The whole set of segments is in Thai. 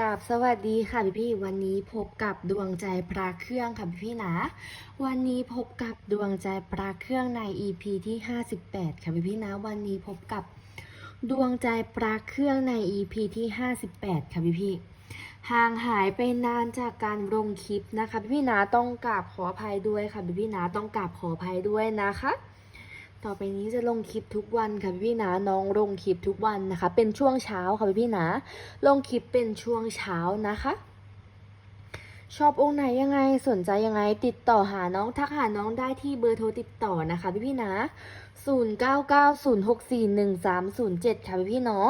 กับสวัสดีค่ะพี่พี่วันนี้พบกับดวงใจพระเครื่องค่ะพี่พี่นะ วันนี้พบกับดวงใจพระเครื่องใน EP ที่ 58 ค่ะพี่พี่นะ วันนี้พบกับดวงใจพระเครื่องใน EP ที่ 58 ค่ะพี่พี่ห่างหายไปนานจากการลงคลิปนะคะพี่พี่นะต้องกราบขออภัยด้วยค่ะพี่พี่นะต้องกราบขออภัยด้วยนะคะ ต่อไปนี้จะลงคลิปทุกวันค่ะพี่ๆนะน้องลงคลิปทุกวันนะคะ เป็นช่วงเช้าค่ะพี่ๆนะลงคลิปเป็นช่วงเช้านะคะ ชอบองค์ไหนยังไงสนใจยังไงติดต่อหาน้องทักหาน้องได้ที่เบอร์โทรติดต่อนะคะพี่ๆนะ0990641307 ค่ะพี่ๆเนาะ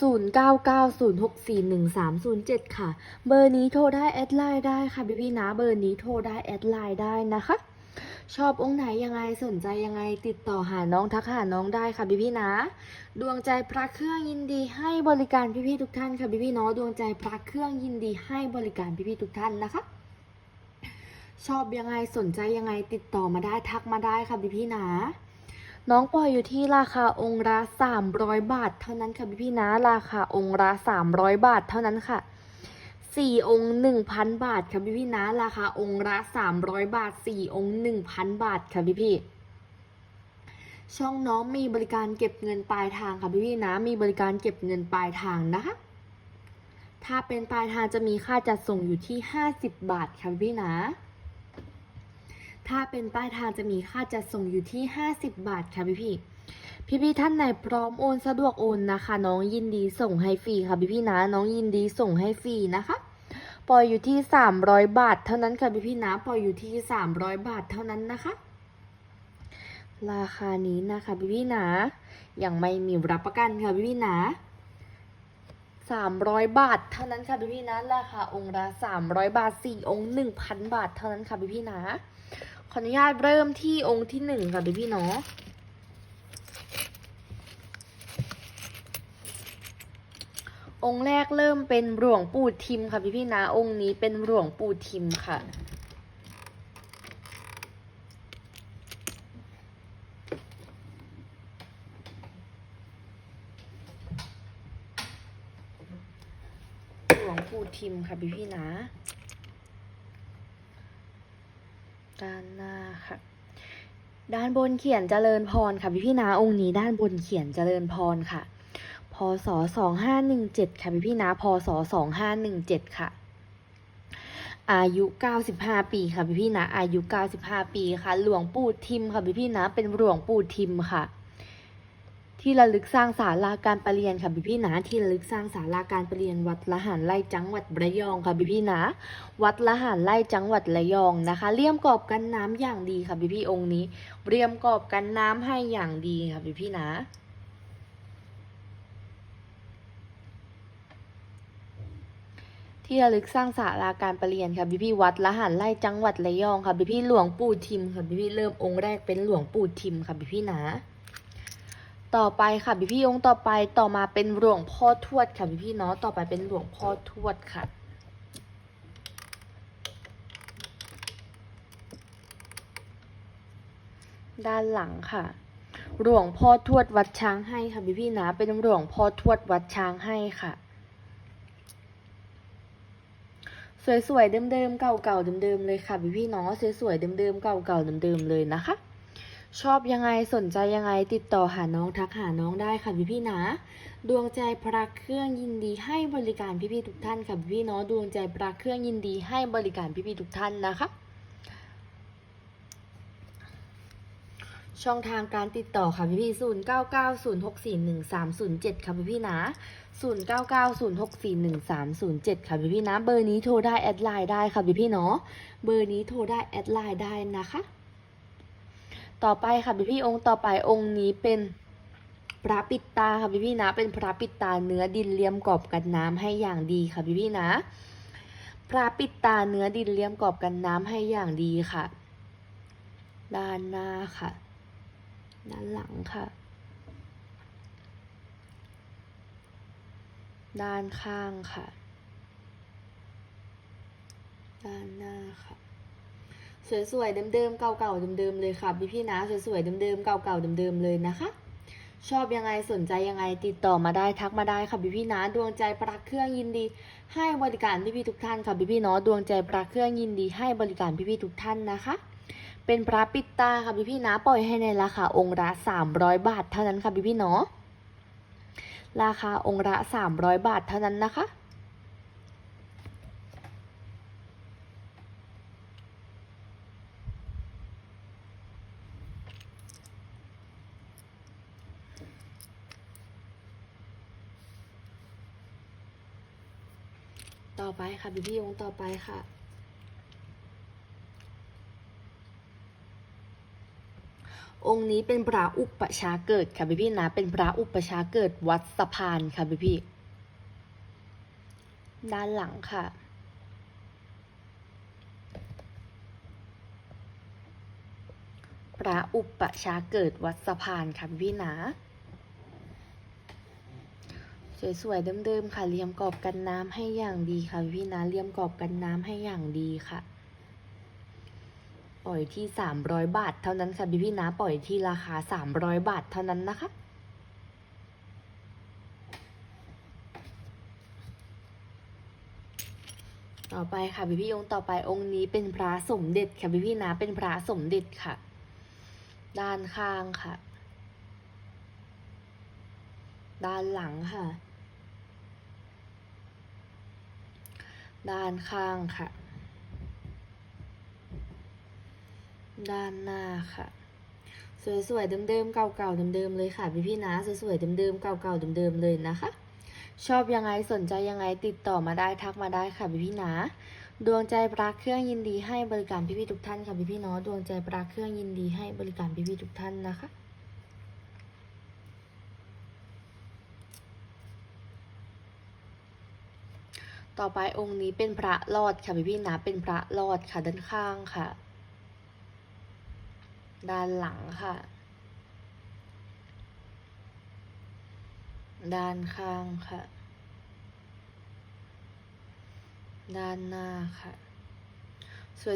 0990641307 ค่ะ เบอร์นี้โทรได้แอดไลน์ได้ค่ะพี่ๆนะเบอร์นี้โทรได้แอดไลน์ได้นะคะ ชอบองค์ไหนยังไงสนใจยังไงติดต่อหาน้องทักหาน้องได้ค่ะพี่พี่นะ ดวงใจพระเครื่องยินดีให้บริการพี่พี่ทุกท่านค่ะพี่พี่เนาะดวงใจพระเครื่องยินดีให้บริการพี่พี่ทุกท่านนะคะชอบยังไงสนใจยังไงติดต่อมาได้ทักมาได้ค่ะพี่พี่นะน้องปล่อยอยู่ที่ราคาองค์ละ300 บาท เท่านั้นค่ะพี่พี่นะ ราคาองค์ละ300 บาทเท่านั้นค่ะ สี่องค์หนึ่งพันบาทค่ะพี่พี่นะ ราคาองค์ละสามร้อยบาทสี่องค์หนึ่งพันบาทค่ะพี่พี่ช่องน้องมีบริการเก็บเงินปลายทางค่ะพี่พี่นะ มีบริการเก็บเงินปลายทางนะคะถ้าเป็นปลายทางจะมีค่าจัดส่งอยู่ที่ห้าสิบบาทค่ะพี่พี่นะ ถ้าเป็นปลายทางจะมีค่าจัดส่งอยู่ที่ห้าสิบบาทค่ะพี่พี่ ๆพี่ท่านไหนพร้อมโอนสะดวกโอนนะคะ น้องยินดีส่งให้ฟรีค่ะพี่ๆนะน้องยินดีส่งให้ฟรีนะคะปล่อยอยู่ที่ 300 บาท เท่านั้นค่ะพี่ๆนะปล่อยอยู่ที่ 300 บาทเท่านั้นนะคะ ราคานี้นะคะพี่ๆนะยังไม่มีรับประกันค่ะพี่ๆนะ300 บาท เท่านั้นค่ะพี่ๆนะราคาองค์ละ300 บาท 4 องค์ 1,000 บาท เท่านั้นค่ะพี่ๆนะขออนุญาตเริ่มที่องค์ที่หนึ่งค่ะพี่ๆเนาะ องค์แรกเริ่มเป็นหลวงปู่ทิมค่ะพี่พี่นะองค์นี้เป็นหลวงปู่ทิมค่ะ หลวงปู่ทิมค่ะพี่พี่นะด้านหน้าค่ะ ด้านบนเขียนเจริญพรค่ะพี่พี่นะองค์นี้ด้านบนเขียนเจริญพรค่ะ ศสองห้าหนึ่งเจ็ดค่ะพี่พี่นะพศสองห้าหนึ่งเจ็ดค่ะ อายุเก้าสิบห้าปีค่ะพี่พี่นะอายุเก้าสิบห้าปีค่ะ หลวงปู่ทิมค่ะพี่พี่นะเป็นหลวงปู่ทิมค่ะที่ระลึกสร้างศาลาการประเรียนค่ะพี่พี่นะที่ระลึกสร้างศาลาการประเรียนวัดละหารไร่จังหวัดระยองค่ะพี่พี่นะวัดละหารไร่จังหวัดระยองนะคะเลี่ยมกรอบกันน้ำอย่างดีค่ะพี่พี่องค์นี้เรียมกรอบกันน้ำให้อย่างดีค่ะพี่พี่นะ ที่ระลึกสร้างศาลาการประเรียนค่ะพี่พี่วัดละหันไร่จังหวัดระยองค่ะพี่พี่หลวงปู่ทิมค่ะพี่พี่เริ่มองค์แรกเป็นหลวงปู่ทิมค่ะพี่พี่นะต่อไปค่ะพี่พี่องค์ต่อไปต่อมาเป็นหลวงพ่อทวดค่ะพี่พี่เนาะต่อไปเป็นหลวงพ่อทวดค่ะด้านหลังค่ะ หลวงพ่อทวดวัดช้างให้ค่ะพี่พี่นะ เป็นหลวงพ่อทวดวัดช้างให้ค่ะ สวยๆเดิมๆเก่าๆเดิมๆเลยค่ะพี่พี่ๆเนาะสวยๆเดิมๆเก่าๆเดิมๆเลยนะคะ ชอบยังไงสนใจยังไงติดต่อหาน้องทักหาน้องได้ค่ะพี่พี่ๆนะ ดวงใจพระเครื่องยินดีให้บริการพี่ๆทุกท่านค่ะพี่พี่ๆเนาะดวงใจพระเครื่องยินดีให้บริการพี่ๆทุกท่านนะคะ ช่องทางการติดต่อค่ะพี่พี่ศูนย์เก้าเก้าศูนย์หกสี่หนึ่งสามศูนย์เจ็ดค่ะพี่พี่นะศูนย์เก้าเก้าศูนย์หกสี่หนึ่งสามศูนย์เจ็ดค่ะพี่พี่นะ เบอร์นี้โทรได้แอดไลน์ได้ค่ะพี่พี่เนาะ เบอร์นี้โทรได้แอดไลน์ได้นะคะ ต่อไปค่ะพี่พี่องค์ต่อไปองค์นี้เป็นพระปิดตาค่ะพี่พี่นะ เป็นพระปิดตาเนื้อดินเลี่ยมกรอบกันน้ำให้อย่างดีค่ะพี่พี่นะ พระปิดตาเนื้อดินเลี่ยมกรอบกันน้ำให้อย่างดีค่ะ ด้านหน้าค่ะ ด้านหลังค่ะ ด้านข้างค่ะ ด้านหน้าค่ะ สวยๆเดิมๆเก่าๆเดิมๆเลยค่ะพี่ๆนะสวยๆเดิมๆเก่าๆเดิมๆเลยนะคะ ชอบยังไงสนใจยังไงติดต่อมาได้ทักมาได้ค่ะพี่พี่นะดวงใจปรักเครื่องยินดี ให้บริการพี่พี่ทุกท่านค่ะพี่พี่เนาะดวงใจปรักเครื่องยินดี ให้บริการพี่พี่ทุกท่านนะคะ เป็นพระปิดตาค่ะพี่พี่นะปล่อยให้ในราคาองค์ละ300บาทเท่านั้นค่ะพี่พี่เนาะราคาองค์ละ300บาทเท่านั้นนะคะต่อไปค่ะพี่พี่องค์ต่อไปค่ะ องค์นี้เป็นพระอุปชาเกิดค่ะพี่พี่นะ เป็นพระอุปชาเกิดวัดสะพานค่ะพี่พี่ด้านหลังค่ะ พระอุปชาเกิดวัดสะพานค่ะพี่พี่นะ สวยๆเดิมๆค่ะเลียมกรอบกันน้ำให้อย่างดีค่ะพี่ๆนะเลียมกรอบกันน้ำให้อย่างดีค่ะ ปล่อยที่สามร้อยบาท เท่านั้นค่ะพี่พี่นะ ปล่อยที่ราคาสามร้อยบาทเท่านั้นนะคะต่อไปค่ะพี่พี่องค์ต่อไปองค์นี้เป็นพระสมเด็จค่ะพี่พี่นะเป็นพระสมเด็จค่ะ ด้านข้างค่ะ ด้านหลังค่ะ ด้านข้างค่ะ ด้านหน้าค่ะ สวยๆเดิมๆเก่าๆเดิมๆเลยค่ะพี่พี่ๆนะสวยๆเดิมๆเก่าๆเดิมๆเลยนะคะ ชอบยังไงสนใจยังไงติดต่อมาได้ทักมาได้ค่ะพี่พี่ๆนะดวงใจปลาเครื่องยินดีให้บริการพี่พี่ๆทุกท่านค่ะพี่พี่ๆเนาะดวงใจปลาเครื่องยินดีให้บริการพี่พี่ๆทุกท่านนะคะต่อไปองค์นี้เป็นพระรอดค่ะพี่พี่นะเป็นพระรอดค่ะด้านข้างค่ะ ด้านหลังค่ะ ด้านข้างค่ะ ด้านหน้าค่ะ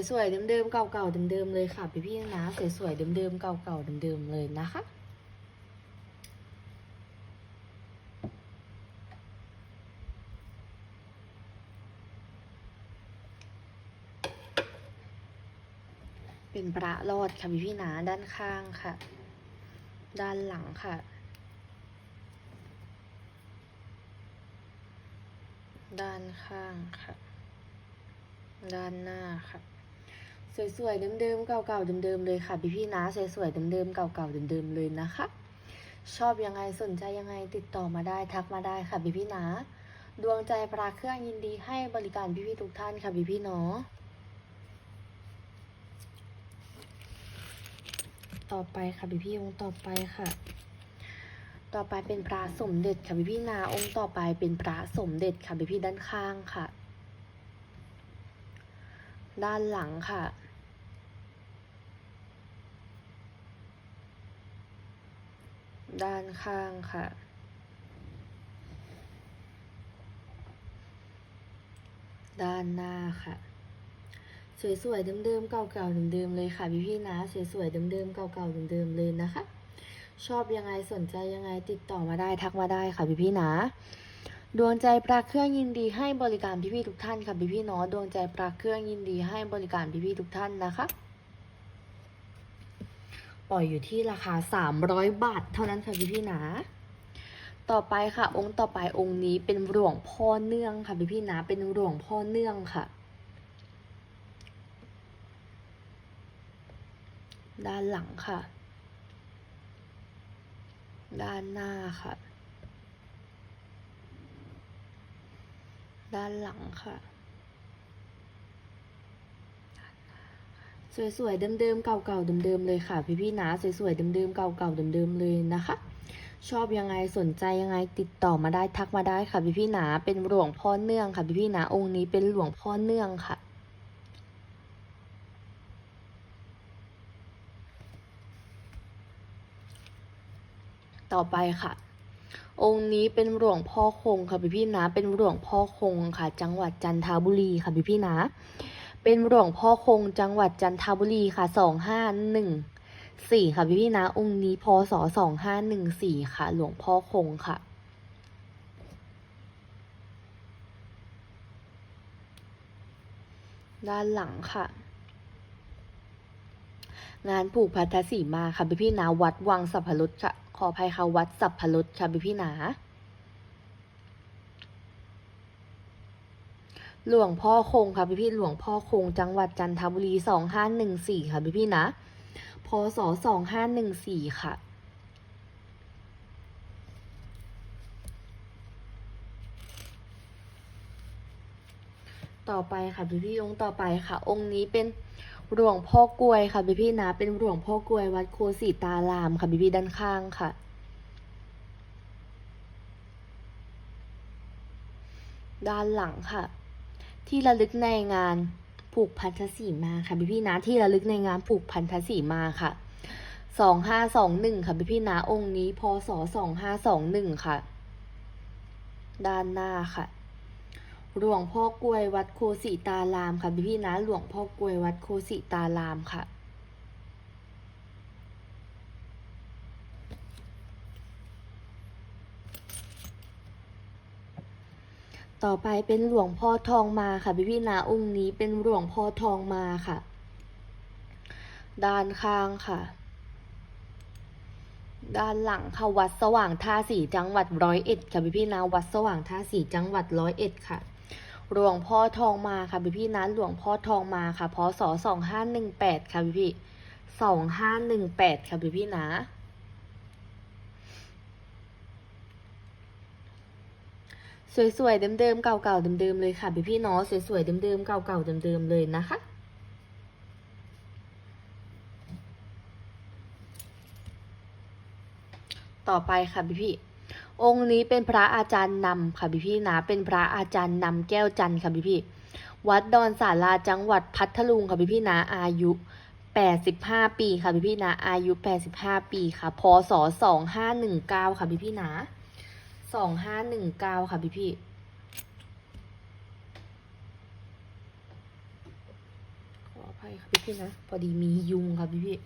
สวยๆเดิมๆเก่าๆเดิมๆเลยค่ะพี่พี่ๆนะสวยๆเดิมๆเก่าๆเดิมๆเลยนะคะ เป็นพระรอดค่ะพี่พี่ๆนะด้านข้างค่ะ ด้านหลังค่ะ ด้านข้างค่ะ ด้านหน้าค่ะ สวยๆเดิมๆเก่าๆเดิมๆเลยค่ะพี่พี่นะสวยๆเดิมๆเก่าๆเดิมๆเลยนะคะ ชอบยังไงสนใจยังไงติดต่อมาได้ทักมาได้ค่ะพี่พี่นะดวงใจปลาเครื่องยินดีให้บริการพี่พี่ๆทุกท่านค่ะพี่พี่เนาะ ต่อไปค่ะพี่พี่องค์ต่อไปค่ะ ต่อไปเป็นพระสมเด็จค่ะพี่พี่นาองค์ต่อไปเป็นพระสมเด็จค่ะพี่พี่ด้านข้างค่ะ ด้านหลังค่ะด้านข้างค่ะ ด้านหน้าค่ะ สวยๆเดิมๆเก่าๆเดิมๆเลยค่ะพี่พี่ๆนะสวยๆเดิมๆเก่าๆเดิมๆเลยนะคะ ชอบยังไงสนใจยังไงติดต่อมาได้ทักมาได้ค่ะพี่พี่ๆนะ ดวงใจปลาเครื่องยินดีให้บริการพี่พี่ๆทุกท่านค่ะพี่พี่ๆเนาะดวงใจปลาเครื่องยินดีให้บริการพี่พี่ๆทุกท่านนะคะปล่อยอยู่ที่ราคา 300 บาท เท่านั้นค่ะพี่พี่ๆนะ ต่อไปค่ะ องค์ต่อไปองค์นี้เป็นหลวงพ่อเนื่องค่ะพี่พี่ๆนะ เป็นหลวงพ่อเนื่องค่ะ ด้านหลังค่ะ ด้านหน้าค่ะ ด้านหลังค่ะ สวยๆ เดิมๆ เก่าๆ เดิมๆ เลยค่ะ พี่ๆนะ สวยๆ เดิมๆ เก่าๆ เดิมๆ เลยนะคะชอบยังไงสนใจยังไงติดต่อมาได้ทักมาได้ค่ะพี่ๆนะเป็นหลวงพ่อเนื่องค่ะพี่ๆนะองค์นี้เป็นหลวงพ่อเนื่องค่ะ ต่อไปค่ะ องค์นี้เป็นหลวงพ่อคงค่ะพี่พี่นะ เป็นหลวงพ่อคงค่ะ จังหวัดจันทบุรีค่ะพี่พี่นะ เป็นหลวงพ่อคงจังหวัดจันทบุรีค่ะสองห้าหนึ่งสี่ค่ะพี่พี่นะ องค์นี้พศสองห้าหนึ่งสี่ค่ะ หลวงพ่อคงค่ะด้านหลังค่ะ งานผูกพัทธสีมาค่ะพี่พี่นะวัดวังสัพพรุษค่ะ ขออภัยค่ะวัดสัพพรุษค่ะพี่พี่นะหลวงพ่อคงค่ะพี่พี่หลวงพ่อคงจังหวัดจันทบุรีสองห้าหนึ่งสี่ค่ะพี่พี่นะพศสองห้าหนึ่งสี่ค่ะต่อไปค่ะพี่พี่องค์ต่อไปค่ะ องค์นี้เป็น หลวงพ่อกลวยค่ะพี่พี่นะ เป็นหลวงพ่อกลวยวัดโคสีตารามค่ะพี่พี่ด้านข้างค่ะ ด้านหลังค่ะ ที่ระลึกในงานผูกพันธสีมาค่ะพี่พี่นะ ที่ระลึกในงานผูกพันธสีมาค่ะสองห้าสองหนึ่งค่ะพี่พี่นะองค์นี้พศสองห้าสองหนึ่งค่ะ ด้านหน้าค่ะ หลวงพ่อกลวยวัดโคสิตารามค่ะพี่พี่นะหลวงพ่อกลวยวัดโคสิตารามค่ะ ต่อไปเป็นหลวงพ่อทองมาค่ะพี่พี่นะองค์นี้เป็นหลวงพ่อทองมาค่ะ ด้านข้างค่ะ ด้านหลังค่ะวัดสว่างท่าสีจังหวัดร้อยเอ็ดค่ะพี่พี่นะวัดสว่างท่าสีจังหวัดร้อยเอ็ดค่ะ หลวงพ่อทองมาค่ะพี่พี่นะหลวงพ่อทองมาค่ะพศสองห้าหนึ่งแปดค่ะพี่พี่สองห้าหนึ่งแปดค่ะพี่พี่นะ สวยๆเดิมๆเก่าๆเดิมๆเลยค่ะพี่พี่เนาะสวยๆเดิมๆเก่าๆเดิมๆเลยนะคะต่อไปค่ะพี่พี่ องค์นี้เป็นพระอาจารย์นำค่ะพี่พี่นะ เป็นพระอาจารย์นำแก้วจันทร์ค่ะพี่พี่ วัดดอนสาราจังหวัดพัทลุงค่ะพี่พี่นะ อายุ 85 ปีค่ะพี่พี่นะ อายุ 85 ปีค่ะ พศ 2519 ค่ะพี่พี่นะ 2519 ค่ะพี่พี่ขออภัยค่ะพี่พี่นะ พอดีมียุงค่ะพี่พี่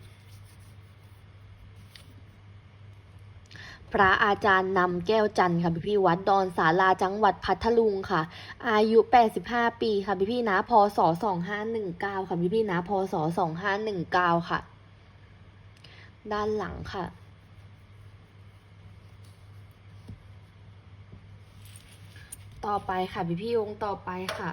พระอาจารย์นำแก้วจันทร์ค่ะพี่พี่วัดดอนสาราจังหวัดพัทลุงค่ะ อายุ 85 ปีค่ะพี่พี่นะพศ2519 ค่ะพี่พี่นะพศ2519 ค่ะ ด้านหลังค่ะต่อไปค่ะพี่พี่องค์ต่อไปค่ะ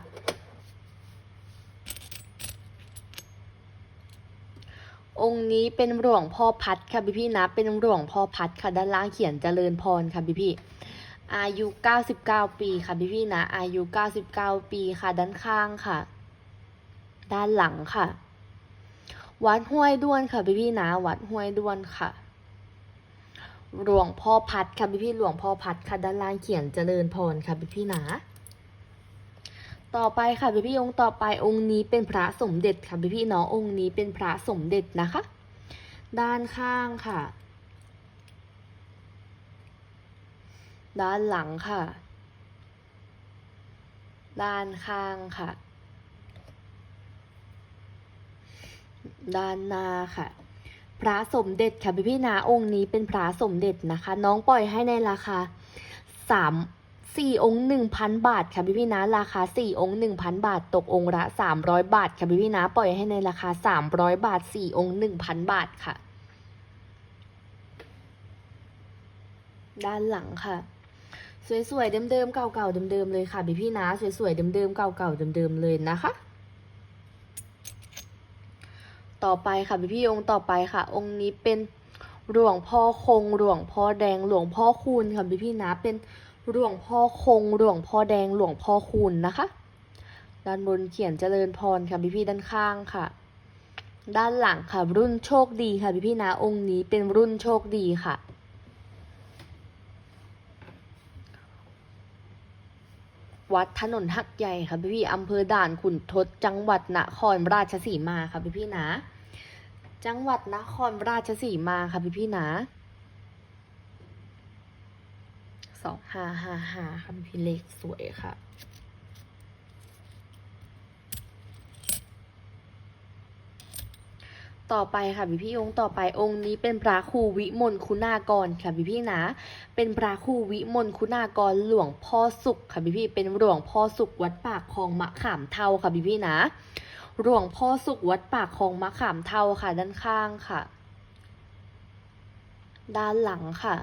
องค์นี้เป็นหลวงพ่อพัดค่ะพี่พี่นะ เป็นหลวงพ่อพัดค่ะด้านล่างเขียนเจริญพรค่ะพี่พี่อายุ 99 ปีค่ะพี่พี่นะ อายุ 99 ปีค่ะด้านข้างค่ะ ด้านหลังค่ะ วัดห้วยด้วนค่ะพี่พี่นะ วัดห้วยด้วนค่ะหลวงพ่อพัดค่ะพี่พี่หลวงพ่อพัดค่ะด้านล่างเขียนเจริญพรค่ะพี่พี่นะ ต่อไปค่ะพี่พี่องค์ต่อไปองค์นี้เป็นพระสมเด็จค่ะพี่พี่ๆเนาะองค์นี้เป็นพระสมเด็จนะคะ ด้านข้างค่ะ ด้านหลังค่ะ ด้านข้างค่ะ ด้านหน้าค่ะพระสมเด็จค่ะพี่พี่นะองค์นี้เป็นพระสมเด็จนะคะ น้องปล่อยให้ในราคาสาม สี่องค์หนึ่งพันบาทค่ะพี่พี่นะ ราคาสี่องค์หนึ่งพันบาท ตกองค์ละสามร้อยบาทค่ะพี่พี่นะ ปล่อยให้ในราคาสามร้อยบาทสี่องค์หนึ่งพันบาทค่ะ ด้านหลังค่ะ สวยๆ เดิมๆ เก่าๆ เดิมๆ เลยค่ะพี่พี่นะ สวยๆ เดิมๆ เก่าๆ เดิมๆ เลยนะคะต่อไปค่ะพี่พี่องค์ต่อไปค่ะ องค์นี้เป็นหลวงพ่อคงหลวงพ่อแดงหลวงพ่อคูณค่ะพี่พี่นะเป็น หลวงพ่อคง หลวงพ่อแดง หลวงพ่อคูณนะคะ ด้านบนเขียนเจริญพรค่ะพี่พี่ด้านข้างค่ะ ด้านหลังค่ะรุ่นโชคดีค่ะพี่พี่นะองค์นี้เป็นรุ่นโชคดีค่ะวัดถนนหักใหญ่ค่ะพี่พี่อำเภอด่านขุนทดจังหวัดนครราชสีมาค่ะพี่พี่นะ จังหวัดนครราชสีมาค่ะพี่พี่นะ สองห้าห้าห้าค่ะพี่เลขสวยค่ะ ต่อไปค่ะพี่พี่องค์ต่อไปองค์นี้เป็นพระครูวิมลคุณากรค่ะพี่พี่นะ เป็นพระครูวิมลคุณากรหลวงพ่อสุขค่ะพี่พี่เป็นหลวงพ่อสุขวัดปากคลองมะขามเทาค่ะพี่พี่นะหลวงพ่อสุขวัดปากคลองมะขามเทาค่ะด้านข้างค่ะ ด้านหลังค่ะ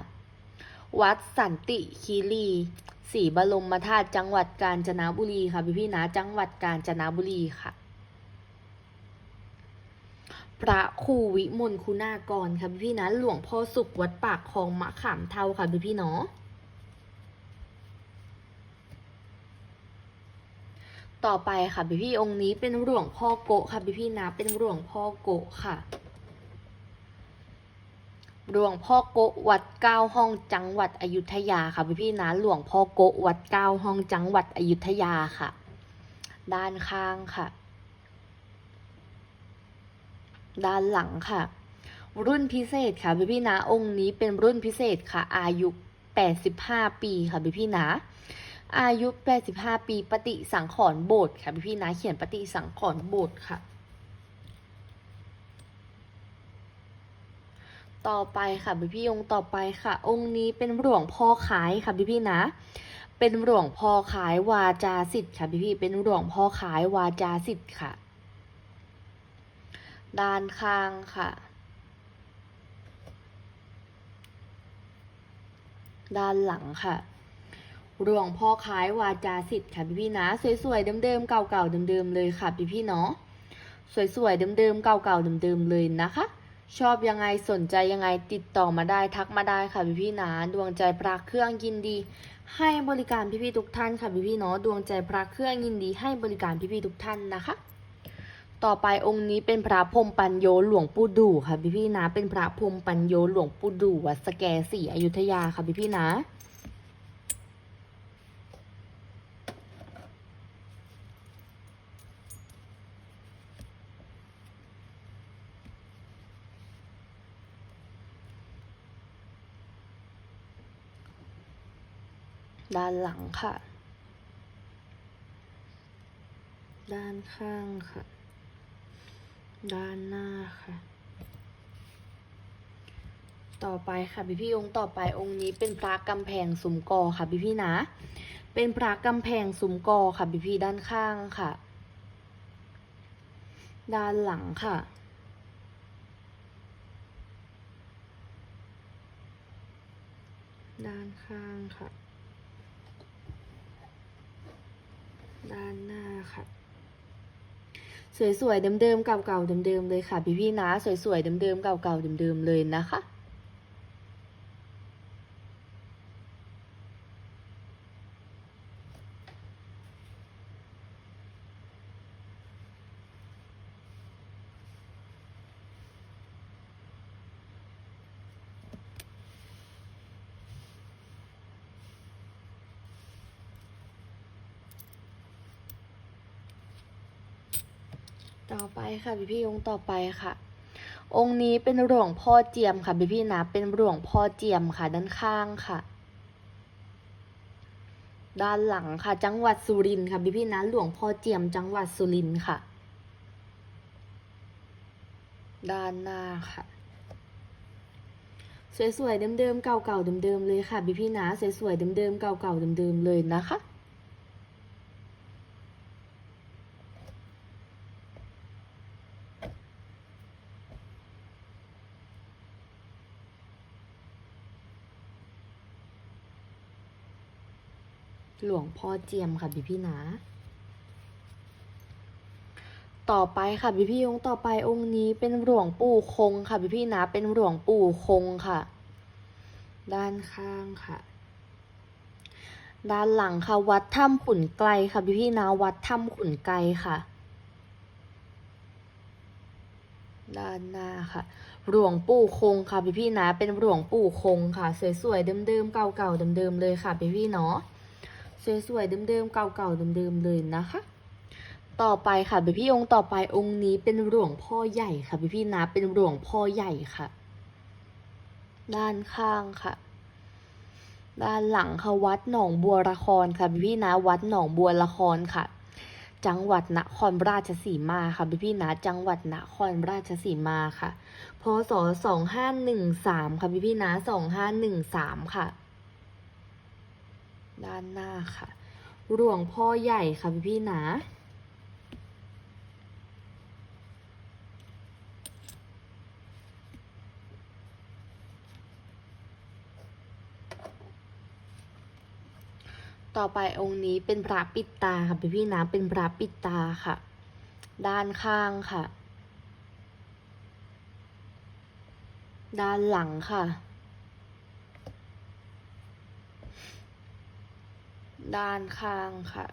วัดสันติคีรีศรีบรมธาตุจังหวัดกาญจนบุรีค่ะพี่พี่นะจังหวัดกาญจนบุรีค่ะ พระครูวิมลคุณากรค่ะพี่พี่นะหลวงพ่อสุขวัดปากคลองมะขามเทาค่ะพี่พี่เนาะต่อไปค่ะพี่พี่องค์นี้เป็นหลวงพ่อโกะค่ะพี่พี่นะเป็นหลวงพ่อโกะค่ะ หลวงพ่อโกะวัดเก้าห้องจังหวัดอยุธยาค่ะพี่พี่นะหลวงพ่อโกะวัดเก้าห้องจังหวัดอยุธยาค่ะ ด้านข้างค่ะ ด้านหลังค่ะ รุ่นพิเศษค่ะพี่พี่นะองค์นี้เป็นรุ่นพิเศษค่ะ อายุ 85 ปีค่ะพี่พี่นะอายุ 85 ปีปฏิสังขรณ์โบสถ์ค่ะพี่พี่นะเขียนปฏิสังขรณ์โบสถ์ค่ะ ต่อไปค่ะพี่พี่องค์ต่อไปค่ะ องค์นี้เป็นหลวงพ่อขายค่ะพี่พี่นะ เป็นหลวงพ่อขายวาจาสิทธิ์ค่ะพี่พี่เป็นหลวงพ่อขายวาจาสิทธิ์ค่ะ ด้านข้างค่ะ ด้านหลังค่ะหลวงพ่อคล้ายวาจาสิทธิ์ค่ะพี่พี่นะสวยๆเดิมๆเก่าๆเดิมๆเลยค่ะพี่พี่เนาะสวยๆเดิมๆเก่าๆเดิมๆเลยนะคะ ชอบยังไงสนใจยังไงติดต่อมาได้ทักมาได้ค่ะพี่พี่นะดวงใจพระเครื่องยินดี ให้บริการพี่พี่ทุกท่านค่ะพี่พี่เนาะดวงใจพระเครื่องยินดี ให้บริการพี่พี่ทุกท่านนะคะ ต่อไปองค์นี้เป็นพระพรมปัญโยหลวงปู่ดูค่ะพี่พี่นะเป็นพระพรมปัญโยหลวงปู่ดูวัดสแกสีอยุธยาค่ะพี่พี่นะ ด้านหลังค่ะ ด้านข้างค่ะ ด้านหน้าค่ะ ต่อไปค่ะพี่พี่องค์ต่อไปองค์นี้เป็นพระกำแพงสุมกอค่ะพี่พี่นะ เป็นพระกำแพงสุมกอค่ะพี่พี่ด้านข้างค่ะ ด้านหลังค่ะด้านข้างค่ะ ด้านหน้าค่ะสวยๆเดิมๆเก่าๆเดิมๆเลยค่ะพี่ๆนะ สวยๆเดิมๆเก่าๆเดิมๆเลยนะคะ ต่อไปค่ะพี่พี่องค์ต่อไปค่ะ องค์นี้เป็นหลวงพ่อเจียมค่ะพี่พี่นะเป็นหลวงพ่อเจียมค่ะด้านข้างค่ะ ด้านหลังค่ะ จังหวัดสุรินทร์ค่ะพี่พี่นะหลวงพ่อเจียมจังหวัดสุรินทร์ค่ะ ด้านหน้าค่ะสวยๆเดิมๆเก่าๆเดิมๆเลยค่ะพี่พี่นะสวยๆเดิมๆเก่าๆเดิมๆเลยนะคะ หลวงพ่อเจียมค่ะพี่พี่นะ ต่อไปค่ะพี่พี่องค์ต่อไปองค์นี้เป็นหลวงปู่คงค่ะพี่พี่นะ เป็นหลวงปู่คงค่ะ ด้านข้างค่ะ ด้านหลังค่ะ วัดถ้ำขุนไกลค่ะพี่พี่นะวัดถ้ำขุนไกลค่ะ ด้านหน้าค่ะหลวงปู่คงค่ะพี่พี่นะ เป็นหลวงปู่คงค่ะ สวยๆเดิมๆเก่าๆเดิมๆเลยค่ะพี่พี่เนาะ สวยๆเดิมๆเก่าๆเดิมๆเลยนะคะ ต่อไปค่ะพี่พี่องค์ต่อไปองค์นี้เป็นหลวงพ่อใหญ่ค่ะพี่พี่นะเป็นหลวงพ่อใหญ่ค่ะ ด้านข้างค่ะ ด้านหลังค่ะวัดหนองบัวละครค่ะพี่พี่นะวัดหนองบัวละครค่ะจังหวัดนครราชสีมาค่ะพี่พี่นะจังหวัดนครราชสีมาค่ะ พศสองห้าหนึ่งสามค่ะพี่พี่นะสองห้าหนึ่งสามค่ะ ด้านหน้าค่ะ หลวงพ่อใหญ่ค่ะพี่พี่นะ ต่อไปองค์นี้เป็นพระปิดตาค่ะพี่พี่นะเป็นพระปิดตาค่ะ ด้านข้างค่ะ ด้านหลังค่ะ ด้านข้างค่ะ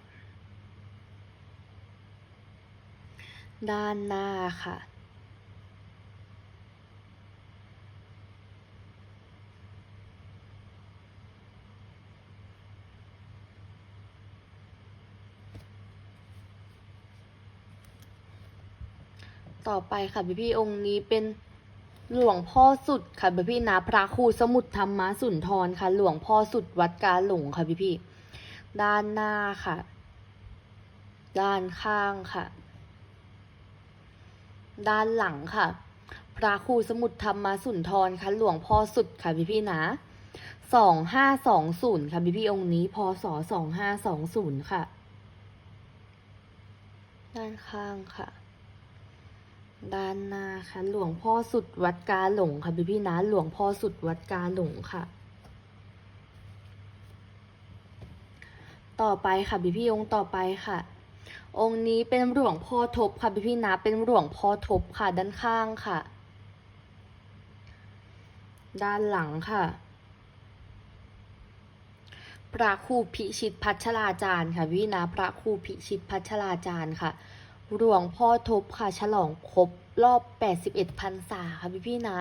ด้านหน้าค่ะ ต่อไปค่ะพี่พี่องค์นี้เป็นหลวงพ่อสุดค่ะพี่พี่นะพระครูสมุทรธรรมสุนทรค่ะ หลวงพ่อสุดวัดกาหลงค่ะพี่พี่ ด้านหน้าค่ะ ด้านข้างค่ะ ด้านหลังค่ะ พระครูสมุทรธรรมสุนทรค่ะหลวงพ่อสุดค่ะพี่พี่นะสองห้าสองศูนย์ค่ะพี่พี่องค์นี้พศสองห้าสองศูนย์ค่ะ ด้านข้างค่ะ ด้านหน้าค่ะ หลวงพ่อสุดวัดกาหลงค่ะพี่พี่นะหลวงพ่อสุดวัดกาหลงค่ะ ต่อไปค่ะพี่พี่องค์ต่อไปค่ะ องค์นี้เป็นหลวงพ่อทบค่ะพี่พี่นะเป็นหลวงพ่อทบค่ะด้านข้างค่ะ ด้านหลังค่ะพระครูพิชิตพัชราจารย์ค่ะพี่นะพระครูพิชิตพัชราจารย์ค่ะหลวงพ่อทบค่ะ ฉลองครบรอบ 81พรรษาค่ะพี่พี่นะ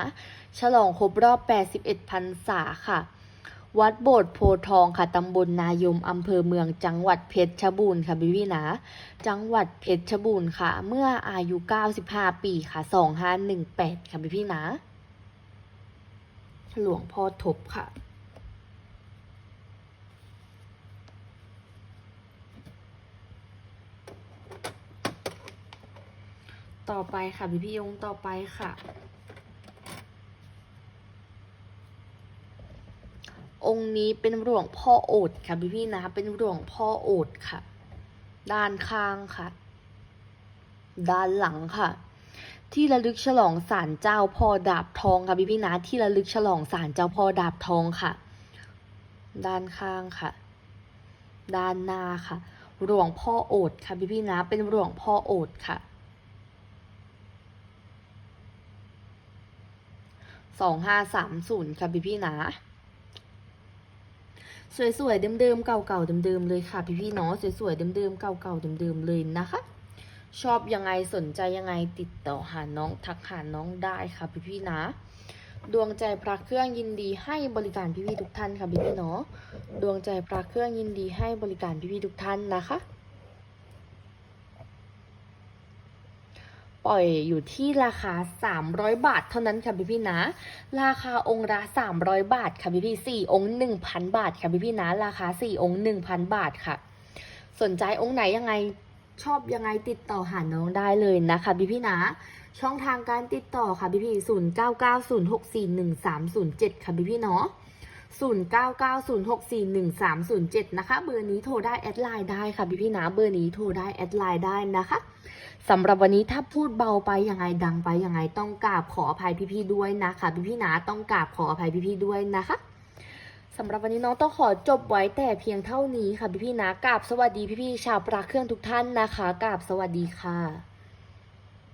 ฉลองครบรอบ 81พรรษาค่ะ วัดโบสถ์โพทองค่ะตำบลนายมอำเภอเมืองจังหวัดเพชรบูรณ์ค่ะพี่พี่นะ จังหวัดเพชรบูรณ์ค่ะ เมื่ออายุ 95 ปีค่ะ 2518 ค่ะพี่พี่นะ หลวงพ่อทบค่ะต่อไปค่ะพี่พี่ๆองค์ต่อไปค่ะ องค์นี้เป็นหลวงพ่อโอดค่ะพี่พี่นะเป็นหลวงพ่อโอดค่ะ ด้านข้างค่ะ ด้านหลังค่ะ ที่ระลึกฉลองศาลเจ้าพ่อดาบทองค่ะพี่พี่นะที่ระลึกฉลองศาลเจ้าพ่อดาบทองค่ะ ด้านข้างค่ะ ด้านหน้าค่ะหลวงพ่อโอดค่ะพี่พี่นะเป็นหลวงพ่อโอดค่ะสองห้าสามศูนย์ค่ะพี่พี่นะ สวยๆเดิมๆเก่าๆเดิมๆเลยค่ะพี่พี่ๆเนาะสวยๆเดิมๆเก่าๆเดิมๆเลยนะคะ ชอบยังไงสนใจยังไงติดต่อหาน้องทักหาน้องได้ค่ะพี่พี่ๆนะ ดวงใจพระเครื่องยินดีให้บริการพี่พี่ๆทุกท่านค่ะพี่พี่ๆเนาะดวงใจพระเครื่องยินดีให้บริการพี่พี่ๆทุกท่านนะคะ ปล่อยอยู่ที่ราคา 300 บาทเท่านั้นค่ะพี่พี่นะ ราคาองค์ละ300 บาทค่ะพี่พี่สี่องค์1,000 บาทค่ะพี่พี่นะ ราคาสี่องค์ 1,000 บาทค่ะ สนใจองค์ไหนยังไงชอบยังไงติดต่อหาน้องได้เลยนะคะพี่พี่นะ ช่องทางการติดต่อค่ะพี่พี่ศูนย์เก้าเก้าศูนย์หกสี่หนึ่งสามศูนย์เจ็ดค่ะพี่พี่เนาะ ศูนย์เก้าเก้าศูนย์หกสี่หนึ่งสามศูนย์เจ็ดนะคะ เบอร์นี้โทรได้แอดไลน์ได้ค่ะพี่พี่นะ เบอร์นี้โทรได้แอดไลน์ได้นะคะสำหรับวันนี้ถ้าพูดเบาไปยังไงดังไปยังไงต้องกราบขออภัยพี่ๆด้วยนะคะพี่พี่นะต้องกราบขออภัยพี่ๆด้วยนะคะสำหรับวันนี้น้องต้องขอจบไว้แต่เพียงเท่านี้ค่ะพี่ๆนะกราบสวัสดีพี่ๆชาวปลาเครื่องทุกท่านนะคะกราบสวัสดีค่ะ